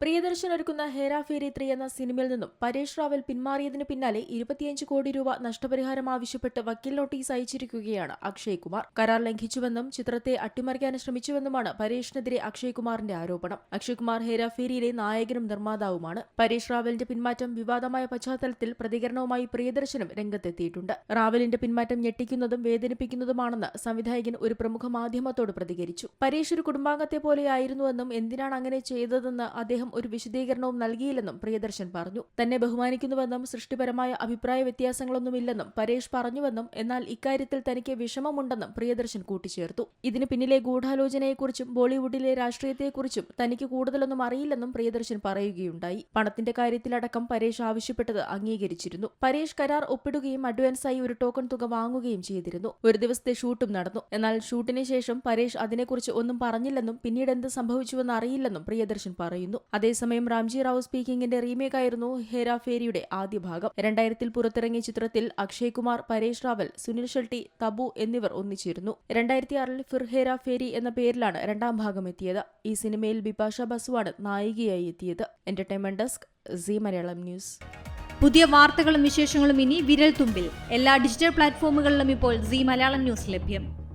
പ്രിയദർശൻ ഒരുക്കുന്ന ഹേരാഫേരി ത്രീ എന്ന സിനിമയിൽ നിന്നും പരേഷ് റാവൽ പിന്മാറിയതിന് പിന്നാലെ ഇരുപത്തിയഞ്ച് കോടി രൂപ നഷ്ടപരിഹാരം ആവശ്യപ്പെട്ട് വക്കീൽ നോട്ടീസ് അയച്ചിരിക്കുകയാണ് അക്ഷയ് കുമാർ. കരാർ ലംഘിച്ചുവെന്നും ചിത്രത്തെ അട്ടിമറിക്കാൻ ശ്രമിച്ചുവെന്നുമാണ് പരേഷിനെതിരെ അക്ഷയ് കുമാറിന്റെ ആരോപണം. അക്ഷയ് കുമാർ ഹേരാഫേരിയിലെ നായകനും നിർമ്മാതാവുമാണ്. പരേഷ് റാവലിന്റെ പിന്മാറ്റം വിവാദമായ പശ്ചാത്തലത്തിൽ പ്രതികരണവുമായി പ്രിയദർശനും രംഗത്തെത്തിയിട്ടുണ്ട്. റാവലിന്റെ പിന്മാറ്റം ഞെട്ടിക്കുന്നതും വേദനിപ്പിക്കുന്നതുമാണെന്ന് സംവിധായകൻ ഒരു പ്രമുഖ മാധ്യമത്തോട് പ്രതികരിച്ചു. പരേഷ് ഒരു കുടുംബാംഗത്തെ പോലെയായിരുന്നുവെന്നും എന്തിനാണ് അങ്ങനെ ചെയ്തതെന്ന് അദ്ദേഹം ഒരു വിശദീകരണവും നൽകിയില്ലെന്നും പ്രിയദർശൻ പറഞ്ഞു. തന്നെ ബഹുമാനിക്കുന്നുവെന്നും സൃഷ്ടിപരമായ അഭിപ്രായ വ്യത്യാസങ്ങളൊന്നുമില്ലെന്നും പരേഷ് പറഞ്ഞുവെന്നും എന്നാൽ ഇക്കാര്യത്തിൽ തനിക്ക് വിഷമമുണ്ടെന്നും പ്രിയദർശൻ കൂട്ടിച്ചേർത്തു. ഇതിന് പിന്നിലെ ഗൂഢാലോചനയെക്കുറിച്ചും ബോളിവുഡിലെ രാഷ്ട്രീയത്തെക്കുറിച്ചും തനിക്ക് കൂടുതലൊന്നും അറിയില്ലെന്നും പ്രിയദർശൻ പറയുകയുണ്ടായി. പണത്തിന്റെ കാര്യത്തിലടക്കം പരേഷ് ആവശ്യപ്പെട്ടത് അംഗീകരിച്ചിരുന്നു. പരേഷ് കരാർ ഒപ്പിടുകയും അഡ്വാൻസായി ഒരു ടോക്കൺ തുക വാങ്ങുകയും ചെയ്തിരുന്നു. ഒരു ദിവസത്തെ ഷൂട്ടും നടന്നു. എന്നാൽ ഷൂട്ടിന് ശേഷം പരേഷ് അതിനെക്കുറിച്ച് ഒന്നും പറഞ്ഞില്ലെന്നും പിന്നീട് എന്ത് സംഭവിച്ചുവെന്ന് അറിയില്ലെന്നും പ്രിയദർശൻ പറയുന്നു. അതേസമയം റാംജി റാവു സ്പീക്കിംഗിന്റെ റീമേക്ക് ആയിരുന്നു ഹേരാ ഫേരിയുടെ ആദ്യ ഭാഗം. രണ്ടായിരത്തിൽ പുറത്തിറങ്ങിയ ചിത്രത്തിൽ അക്ഷയ് കുമാർ പരേഷ് റാവൽ സുനിൽ ഷെട്ടി തബു എന്നിവർ ഒന്നിച്ചിരുന്നു. രണ്ടായിരത്തി ആറിൽ ഫിർ ഹേരാ ഫേരി എന്ന പേരിലാണ് രണ്ടാം ഭാഗം എത്തിയത്. ഈ സിനിമയിൽ ബിപാഷ ബസുവാണ് നായികയായി എത്തിയത്. Entertainment desk Zee Malayalam news. പുതിയ വാർത്തകളും വിശേഷങ്ങളും ഇനി വിരൽ തുമ്പിൽ എല്ലാ ഡിജിറ്റൽ പ്ലാറ്റ്ഫോമുകളിലും ഇപ്പോൾ സി മലയാളം ന്യൂസ് ലഭ്യം.